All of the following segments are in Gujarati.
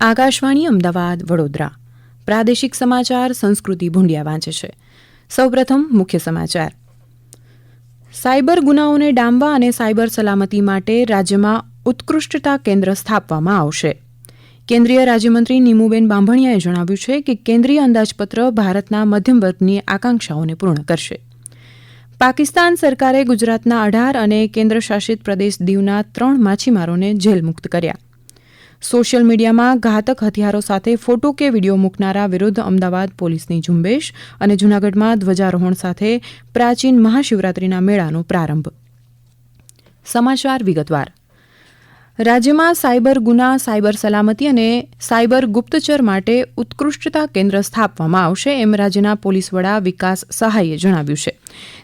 આકાશવાણી અમદાવાદ, વડોદરા. પ્રાદેશિક સમાચાર, સંસ્કૃતિ ભૂંડિયા વાંચે છે. સૌપ્રથમ મુખ્ય સમાચાર. સાયબર ગુનાઓને ડામવા અને સાયબર સલામતી માટે રાજ્યમાં ઉત્કૃષ્ટતા કેન્દ્ર સ્થાપવામાં આવશે. કેન્દ્રીય રાજ્યમંત્રી નીમુબેન બાંભણિયાએ જણાવ્યું છે કે કેન્દ્રીય અંદાજપત્ર ભારતના મધ્યમ વર્ગની આકાંક્ષાઓને પૂર્ણ કરશે. પાકિસ્તાન સરકારે ગુજરાતના અઢાર અને કેન્દ્રશાસિત પ્રદેશ દીવના ત્રણ માછીમારોને જેલ મુક્ત કર્યા. સોશિયલ મીડિયામાં ઘાતક હથિયારો સાથે ફોટો કે વીડિયો મૂકનારા વિરુદ્ધ અમદાવાદ પોલીસની ઝુંબેશ અને જૂનાગઢમાં ધ્વજારોહણ સાથે પ્રાચીન મહાશિવરાત્રીના મેળાનો પ્રારંભ. સમાચાર વિગતવાર. રાજ્યમાં સાયબર ગુના, સાયબર સલામતી અને સાયબર ગુપ્તચર માટે ઉત્કૃષ્ટતા કેન્દ્ર સ્થાપવામાં આવશે એમ રાજ્યના પોલીસ વડા વિકાસ સહાયે જણાવ્યું છે.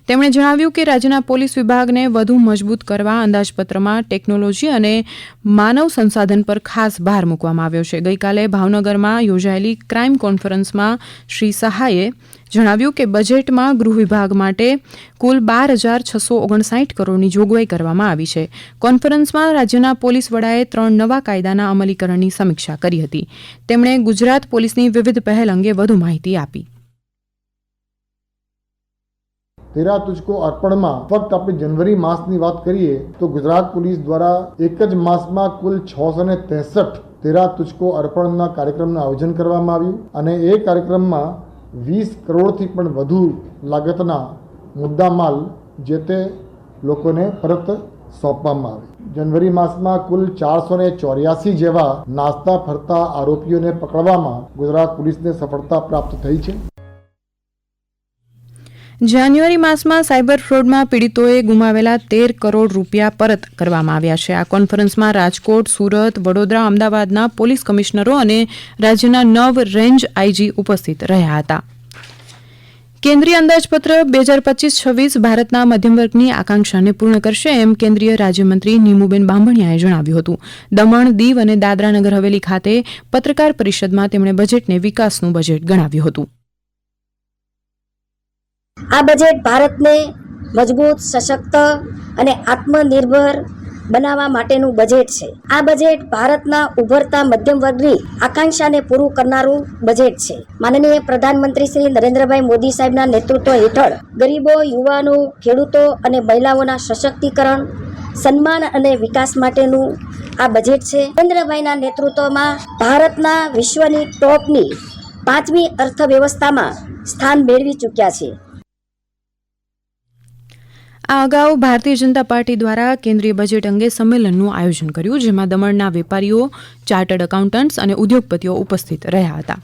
તેમણે જણાવ્યું કે રાજ્યના પોલીસ વિભાગને વધુ મજબૂત કરવા અંદાજપત્રમાં ટેકનોલોજી અને માનવ સંસાધન પર ખાસ ભાર મૂકવામાં આવ્યો છે. ગઈકાલે ભાવનગરમાં યોજાયેલી ક્રાઇમ કોન્ફરન્સમાં શ્રી સહાયે જણાવ્યું કે બજેટમાં ગૃહ વિભાગ માટે કુલ બાર હજાર છસો ઓગણસાઠ કરોડની જોગવાઈ કરવામાં આવી છે. કોન્ફરન્સમાં રાજ્યના પોલીસ વડાએ ત્રણ નવા કાયદાના અમલીકરણની સમીક્ષા કરી હતી. તેમણે ગુજરાત પોલીસની વિવિધ પહેલ અંગે વધુ માહિતી આપી. તેરા તુજકો અર્પણમાં ફક્ત આપણે જનવરી માસની વાત કરીએ તો ગુજરાત પોલીસ દ્વારા એક જ માસમાં કુલ છસો ને ત્રેસઠ તેરા તુજકો અર્પણના કાર્યક્રમનું આયોજન કરવામાં આવ્યું અને એ કાર્યક્રમમાં વીસ કરોડથી પણ વધુ લાગતના મુદ્દામાલ જે તે લોકોને પરત સોંપવામાં આવે. જનવરી માસમાં કુલ ચારસો ને ચોર્યાસી જેવા નાસ્તા ફરતા આરોપીઓને પકડવામાં ગુજરાત પોલીસને સફળતા પ્રાપ્ત થઈ છે. જાન્યુઆરી માસમાં સાયબર ફ્રોડમાં પીડિતોએ ગુમાવેલા તેર કરોડ રૂપિયા પરત કરવામાં આવ્યા છે. આ કોન્ફરન્સમાં રાજકોટ, સુરત, વડોદરા, અમદાવાદના પોલીસ કમિશનરો અને રાજ્યના નવ રેન્જ આઈજી ઉપસ્થિત રહ્યા હતા. કેન્દ્રીય અંદાજપત્ર બે હજાર પચીસ છવ્વીસ ભારતના મધ્યમ વર્ગની આકાંક્ષાને પૂર્ણ કરશે એમ કેન્દ્રીય રાજ્યમંત્રી નીમુબેન બાંભણિયાએ જણાવ્યું હતું. દમણ, દીવ અને દાદરા નગર હવેલી ખાતે પત્રકાર પરિષદમાં તેમણે બજેટને વિકાસનું બજેટ ગણાવ્યું હતું. આ બજેટ ભારતને મજબૂત, સશક્ત અને આત્મનિર્ભર બનાવવા માટેનું બજેટ છે. આ બજેટ ભારતના ઉભરતા મધ્યમ વર્ગની આકાંક્ષાને પૂરું કરનારું બજેટ છે. માનનીય પ્રધાનમંત્રી શ્રી નરેન્દ્રભાઈ મોદી સાહેબના નેતૃત્વ હેઠળ ગરીબો, યુવાનો, ખેડૂતો અને મહિલાઓના સશક્તિકરણ, સન્માન અને વિકાસ માટેનું આ બજેટ છે. નરેન્દ્રભાઈના નેતૃત્વમાં ભારતના વિશ્વની ટોપની પાંચમી અર્થવ્યવસ્થામાં સ્થાન મેળવી ચૂક્યા છે. આ અગાઉ ભારતીય જનતા પાર્ટી દ્વારા કેન્દ્રીય બજેટ અંગે સંમેલનનું આયોજન કર્યું, જેમાં દમણના વેપારીઓ, ચાર્ટર્ડ એકાઉન્ટન્ટ્સ અને ઉદ્યોગપતિઓ ઉપસ્થિત રહ્યા હતા.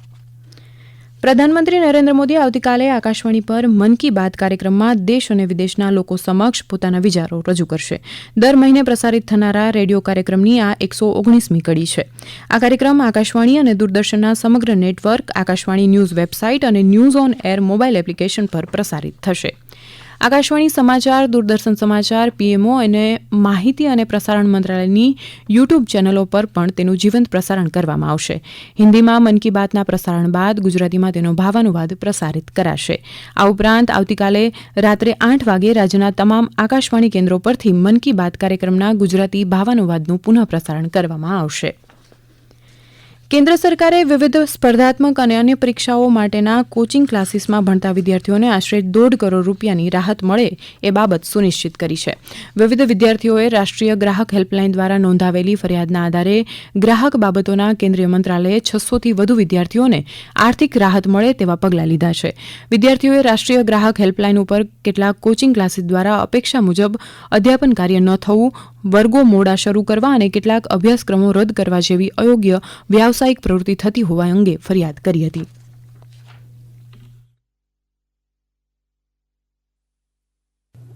પ્રધાનમંત્રી નરેન્દ્ર મોદી આવતીકાલે આકાશવાણી પર મન કી બાત કાર્યક્રમમાં દેશ અને વિદેશના લોકો સમક્ષ પોતાના વિચારો રજૂ કરશે. દર મહિને પ્રસારિત થનારા રેડિયો કાર્યક્રમની આ એકસો ઓગણીસમી કડી છે. આ કાર્યક્રમ આકાશવાણી અને દૂરદર્શનના સમગ્ર નેટવર્ક, આકાશવાણી ન્યૂઝ વેબસાઇટ અને news on air mobile application પર પ્રસારિત થશે. આકાશવાણી સમાચાર, દૂરદર્શન સમાચાર, પીએમઓ અને માહિતી અને પ્રસારણ મંત્રાલયની યુટ્યુબ ચેનલો પર પણ તેનું જીવંત પ્રસારણ કરવામાં આવશે. હિન્દીમાં મન કી બાતના પ્રસારણ બાદ ગુજરાતીમાં તેનો ભાવાનુવાદ પ્રસારિત કરાશે. આ ઉપરાંત આવતીકાલે રાત્રે આઠ વાગે રાજ્યના તમામ આકાશવાણી કેન્દ્રો પરથી મન કી બાત કાર્યક્રમના ગુજરાતી ભાવાનુવાદનું પુનઃ પ્રસારણ કરવામાં આવશે. કેન્દ્ર સરકારે વિવિધ સ્પર્ધાત્મક અને અન્ય પરીક્ષાઓ માટેના કોચિંગ ક્લાસીસમાં ભણતા વિદ્યાર્થીઓને આશરે દોઢ કરોડ રૂપિયાની રાહત મળે એ બાબત સુનિશ્ચિત કરી છે. વિવિધ વિદ્યાર્થીઓએ રાષ્ટ્રીય ગ્રાહક હેલ્પલાઇન દ્વારા નોંધાવેલી ફરિયાદના આધારે ગ્રાહક બાબતોના કેન્દ્રીય મંત્રાલયે છસોથી વધુ વિદ્યાર્થીઓને આર્થિક રાહત મળે તેવા પગલાં લીધા છે. વિદ્યાર્થીઓએ રાષ્ટ્રીય ગ્રાહક હેલ્પલાઇન ઉપર કેટલાક કોચિંગ ક્લાસીસ દ્વારા અપેક્ષા મુજબ અધ્યાપન કાર્ય ન થવું વર્ગો મોડા શરૂ કરવા અને કેટલાક અભ્યાસક્રમો રદ કરવા જેવી અયોગ્ય વ્યાવસાયિક પ્રવૃત્તિ થતી હોવા અંગે ફરિયાદ કરી હતી.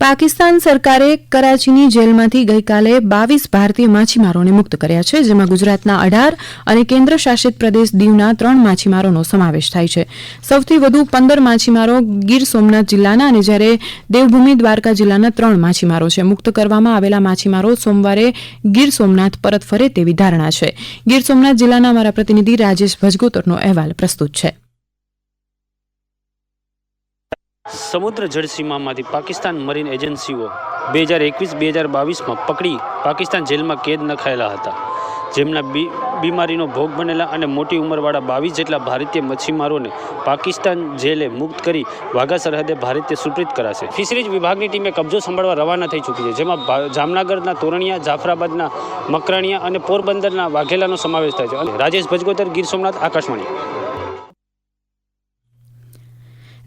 પાકિસ્તાન સરકારે કરાચીની જેલમાંથી ગઈકાલે બાવીસ ભારતીય માછીમારોને મુક્ત કર્યા છે, જેમાં ગુજરાતના અઢાર અને કેન્દ્ર શાસિત પ્રદેશ દીવના ત્રણ માછીમારોનો સમાવેશ થાય છે. સૌથી વધુ પંદર માછીમારો ગીર સોમનાથ જિલ્લાના અને જ્યારે દેવભૂમિ દ્વારકા જિલ્લાના ત્રણ માછીમારો છે. મુક્ત કરવામાં આવેલા માછીમારો સોમવારે ગીર સોમનાથ પરત ફરે તેવી ધારણા છે. ગીર સોમનાથ જિલ્લાના અમારા પ્રતિનિધિ રાજેશ ભજગોતરનો અહેવાલ પ્રસ્તુત છે. સમુદ્ર જળસીમામાંથી પાકિસ્તાન મરીન એજન્સીઓ બે હજાર એકવીસ, બે હજાર બાવીસમાં પકડી પાકિસ્તાન જેલમાં કેદ નખાયેલા હતા. જેમના બી, બીમારીનો ભોગ બનેલા અને મોટી ઉંમરવાળા બાવીસ જેટલા ભારતીય મચ્છીમારોને પાકિસ્તાન જેલે મુક્ત કરી વાઘા સરહદે ભારતીય સુપ્રીત કરાશે. ફિશરીઝ વિભાગની ટીમે કબજો સંભાળવા રવાના થઈ ચૂકી છે, જેમાં જામનગરના તોરણિયા, જાફરાબાદના મકરાણિયા અને પોરબંદરના વાઘેલાનો સમાવેશ થાય છે. અને રાજેશ ભજગોતર ગીર સોમનાથ, આકાશવાણી.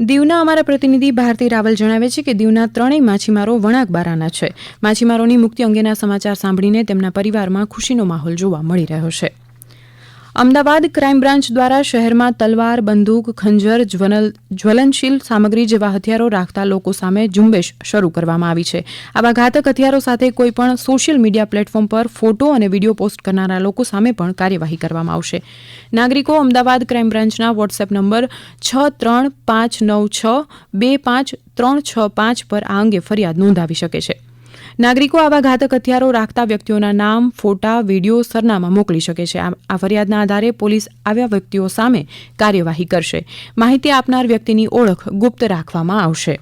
દીવના અમારા પ્રતિનિધિ ભારતી રાવલ જણાવે છે કે દીવના ત્રણેય માછીમારો વણાકબારાના છે. માછીમારોની મુક્તિ અંગેના સમાચાર સાંભળીને તેમના પરિવારમાં ખુશીનો માહોલ જોવા મળી રહ્યો છે. અમદાવાદ ક્રાઇમ બ્રાન્ચ દ્વારા શહેરમાં તલવાર, બંદૂક, ખંજર, જ્વલન, જ્વલનશીલ સામગ્રી જેવા હથિયારો રાખતા લોકો સામે ઝુંબેશ શરૂ કરવામાં આવી છે. આવા ઘાતક હથિયારો સાથે કોઈપણ સોશિયલ મીડિયા પ્લેટફોર્મ પર ફોટો અને વીડિયો પોસ્ટ કરનારા લોકો સામે પણ કાર્યવાહી કરવામાં આવશે. નાગરિકો અમદાવાદ ક્રાઇમ બ્રાન્ચના વોટ્સએપ નંબર છ ત્રણ પાંચ નવ છ બે પાંચ ત્રણ છ પાંચ પર આ અંગે ફરિયાદ નોંધાવી શકે છે. નાગરિકો આવા ઘાતક હથિયારો રાખતા વ્યક્તિઓના નામ, ફોટા, વીડિયો, સરનામા મોકલી શકે છે. આ ફરિયાદના આધારે પોલીસ આવ્યા વ્યક્તિઓ સામે કાર્યવાહી કરશે. માહિતી આપનાર વ્યક્તિની ઓળખ ગુપ્ત રાખવામાં આવશે.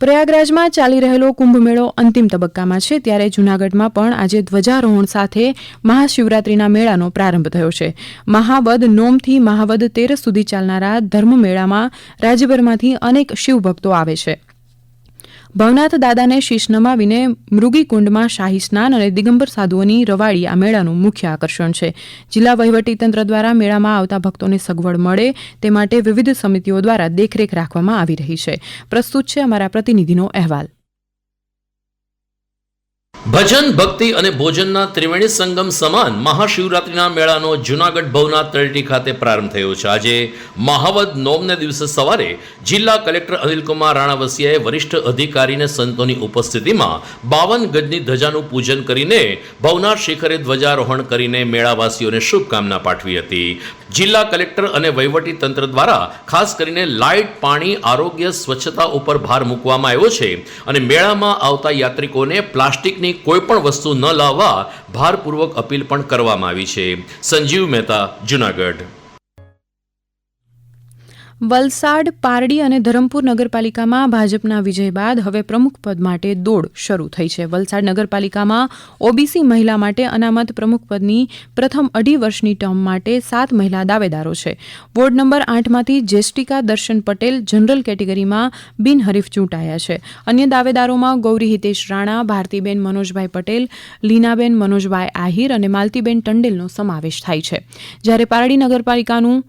પ્રયાગરાજમાં ચાલી રહેલો કુંભમેળો અંતિમ તબક્કામાં છે. ત્યારે જૂનાગઢમાં પણ આજે ધ્વજારોહણ સાથે મહાશિવરાત્રીના મેળાનો પ્રારંભ થયો છે. મહાવદ નોમથી મહાવદ તેર સુધી ચાલનારા ધર્મમેળામાં રાજ્યભરમાંથી અનેક શિવભક્તો આવે છે. ભવનાથ દાદાને શીશ નમાવીને મૃગીકુંડમાં શાહી સ્નાન અને દિગંબર સાધુઓની રવાડી આ મેળાનું મુખ્ય આકર્ષણ છે. જિલ્લા વહીવટીતંત્ર દ્વારા મેળામાં આવતા ભક્તોને સગવડ મળે તે માટે વિવિધ સમિતિઓ દ્વારા દેખરેખ રાખવામાં આવી રહી છે. પ્રસ્તુત છે અમારા પ્રતિનિધિનો અહેવાલ. ભજન, ભક્તિ અને ભોજનના ત્રિવેણી સંગમ સમાન મહાશિવરાત્રિના મેળાનો જૂનાગઢ ભવનાથ તળેટી ખાતે પ્રારંભ થયો છે. આજે મહાવદ નોમને દિવસે સવારે જિલ્લા કલેક્ટર અનિલકુમાર રાણાવસિયાએ વરિષ્ઠ અધિકારીને સંતોની ઉપસ્થિતિમાં બાવન ગજની ધજાનું પૂજન કરીને ભવનાથ શિખરે ધ્વજારોહણ કરીને મેળાવાસીઓને શુભકામના પાઠવી હતી. જિલ્લા કલેક્ટર અને વહીવટી તંત્ર દ્વારા ખાસ કરીને લાઇટ, પાણી, આરોગ્ય, સ્વચ્છતા ઉપર ભાર મૂકવામાં આવ્યો છે અને મેળામાં આવતા યાત્રિકોને પ્લાસ્ટિકની કોઈ પણ વસ્તુ ન લાવવા ભારપૂર્વક અપીલ પણ કરવામાં આવી છે. સંજીવ મહેતા જુનાગઢ. વલસાડ, પારડી અને ધરમપુર નગરપાલિકામાં ભાજપના વિજય બાદ હવે પ્રમુખ પદ માટે દોડ શરૂ થઈ છે. વલસાડ નગરપાલિકામાં ઓબીસી મહિલા માટે અનામત પ્રમુખ પદની પ્રથમ અઢી વર્ષની ટર્મ માટે સાત મહિલા દાવેદારો છે. વોર્ડ નંબર આઠમાંથી જેસ્ટિકા દર્શન પટેલ જનરલ કેટેગરીમાં બિનહરીફ ચૂંટાયા છે. અન્ય દાવેદારોમાં ગૌરી હિતેશ રાણા, ભારતીબેન મનોજભાઈ પટેલ, લીનાબેન મનોજભાઈ આહિર અને માલતીબેન ટંડેલનો સમાવેશ થાય છે. જ્યારે પારડી નગરપાલિકાનું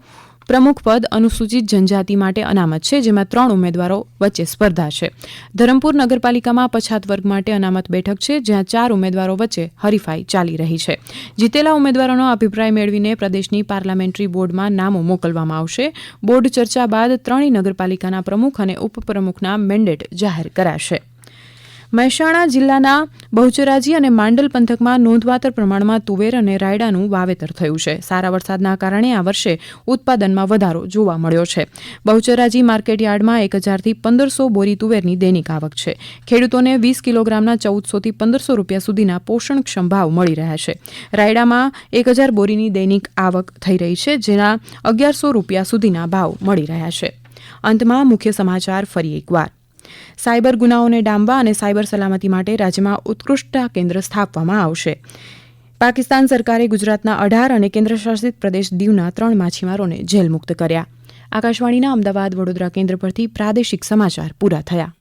પ્રમુખ પદ અનુસૂચિત જનજાતિ માટે અનામત છે, જેમાં ત્રણ ઉમેદવારો વચ્ચે સ્પર્ધા છે. ધરમપુર નગરપાલિકામાં પછાત વર્ગ માટે અનામત બેઠક છે, જ્યાં ચાર ઉમેદવારો વચ્ચે હરીફાઈ ચાલી રહી છે. જીતેલા ઉમેદવારોનો અભિપ્રાય મેળવીને પ્રદેશની પાર્લામેન્ટરી બોર્ડમાં નામો મોકલવામાં આવશે. બોર્ડ ચર્ચા બાદ ત્રણેય નગરપાલિકાના પ્રમુખ અને ઉપપ્રમુખના મેન્ડેટ જાહેર કરાશે. મહેસાણા જિલ્લાના બહુચરાજી અને માંડલ પંથકમાં નોંધપાત્ર પ્રમાણમાં તુવેર અને રાયડાનું વાવેતર થયું છે. સારા વરસાદના કારણે આ વર્ષે ઉત્પાદનમાં વધારો જોવા મળ્યો છે. બહુચરાજી માર્કેટ યાર્ડમાં એક હજારથી પંદરસો બોરી તુવેરની દૈનિક આવક છે. ખેડૂતોને વીસ કિલોગ્રામના ચૌદસોથી પંદરસો રૂપિયા સુધીના પોષણક્ષમ ભાવ મળી રહ્યા છે. રાયડામાં એક હજાર બોરીની દૈનિક આવક થઈ રહી છે, જેના અગિયારસો રૂપિયા સુધીના ભાવ મળી રહ્યા છે. અંતમાં મુખ્ય સમાચાર ફરી એકવાર. સાયબર ગુનાઓને ડામવા અને સાયબર સલામતી માટે રાજ્યમાં ઉત્કૃષ્ટ કેન્દ્ર સ્થાપવામાં આવશે. પાકિસ્તાન સરકારે ગુજરાતના અઢાર અને કેન્દ્રશાસિત પ્રદેશ દીવના ત્રણ માછીમારોને જેલ મુક્ત કર્યા. આકાશવાણીના અમદાવાદ વડોદરા કેન્દ્ર પરથી પ્રાદેશિક સમાચાર પૂરા થયા.